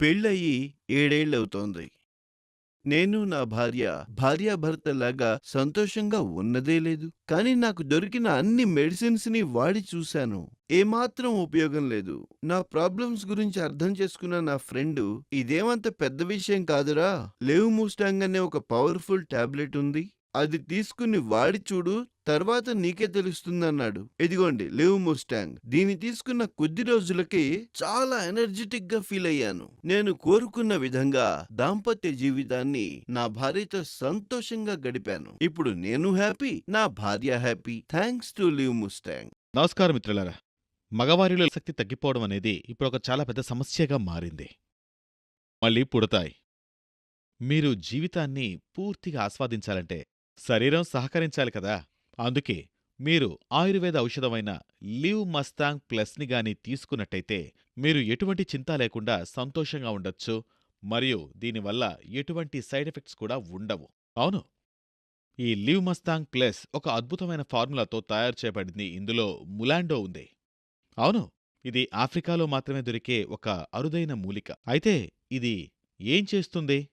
పెళ్ళయి ఏడేళ్ళవుతోంది. నేను నా భార్య భార్యాభర్తలాగా సంతోషంగా ఉన్నదే లేదు. కానీ నాకు దొరికిన అన్ని మెడిసిన్స్‌ని వాడి చూశాను. ఏమాత్రం ఉపయోగం లేదు. నా ప్రాబ్లమ్స్ గురించి అర్థం చేసుకున్న నా ఫ్రెండు ఇదేమంత పెద్ద విషయం కాదురా! లేవు మూస్టాంగ్ అనే ఒక పవర్‌ఫుల్ టాబ్లెట్ ఉంది. అది తీసుకుని వాడి చూడు తర్వాత నీకే తెలుస్తుందన్నాడు. ఇదిగోండి ముస్టాంగ్ దీన్ని తీసుకున్న కొద్ది రోజులకే చాలా ఎనర్జెటిక్గా ఫీల్ అయ్యాను నేను కోరుకున్న విధంగా దాంపత్య జీవితాన్ని నా భార్యతో సంతోషంగా గడిపాను. ఇప్పుడు నేను హ్యాపీ. నా భార్య happy. Thanks to live Mustang నమస్కారం మిత్రులారా మగవారిలో శక్తి తగ్గిపోవడం అనేది ఇప్పుడు ఒక చాలా పెద్ద సమస్యగా మారింది మళ్ళీ పుడతాయి మీరు జీవితాన్ని పూర్తిగా ఆస్వాదించాలంటే శరీరం సహకరించాలి కదా. అందుకే మీరు ఆయుర్వేద ఔషధమైన లివ్ మస్తాంగ్ ప్లస్ని గాని తీసుకున్నట్టయితే మీరు ఎటువంటి చింత లేకుండా సంతోషంగా ఉండొచ్చు. మరియు దీనివల్ల ఎటువంటి సైడ్ ఎఫెక్ట్స్ కూడా ఉండవు. అవును. ఈ లివ్ మస్తాంగ్ ప్లస్ ఒక అద్భుతమైన ఫార్ములాతో తయారు చేయబడింది. ఇందులో ములాండో ఉంది. అవును. ఇది ఆఫ్రికాలో మాత్రమే దొరికే ఒక అరుదైన మూలిక. అయితే ఇది ఏం చేస్తుంది?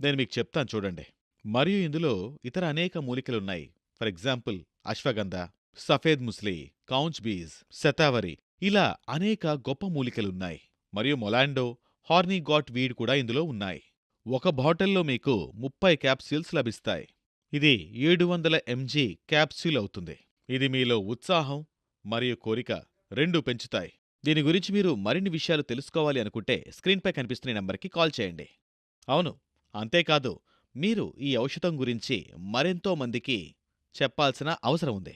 నేను మీకు చెప్తాను చూడండి. మరియు ఇందులో ఇతర అనేక మూలికలున్నాయి. ఫర్ ఎగ్జాంపుల్ అశ్వగంధ సఫేద్ ముస్లి కౌంచ్ బీజ్ శతావరి ఇలా అనేక గొప్ప మూలికలున్నాయి. మరియు మొలాండో హార్నీ గాట్ వీడ్ కూడా ఇందులో ఉన్నాయి. ఒక బాటిల్లో మీకు ముప్పై క్యాప్సూల్స్ లభిస్తాయి. ఇది ఏడు వందల ఎంజీ క్యాప్సూల్ అవుతుంది. ఇది మీలో ఉత్సాహం మరియు కోరిక రెండు పెంచుతాయి. దీని గురించి మీరు మరిన్ని విషయాలు తెలుసుకోవాలి అనుకుంటే స్క్రీన్పై కనిపిస్తున్న నంబర్కి కాల్ చేయండి. అవును అంతేకాదు మీరు ఈ ఔషధం గురించి మరెంతో మందికి చెప్పాల్సిన అవసరం ఉంది.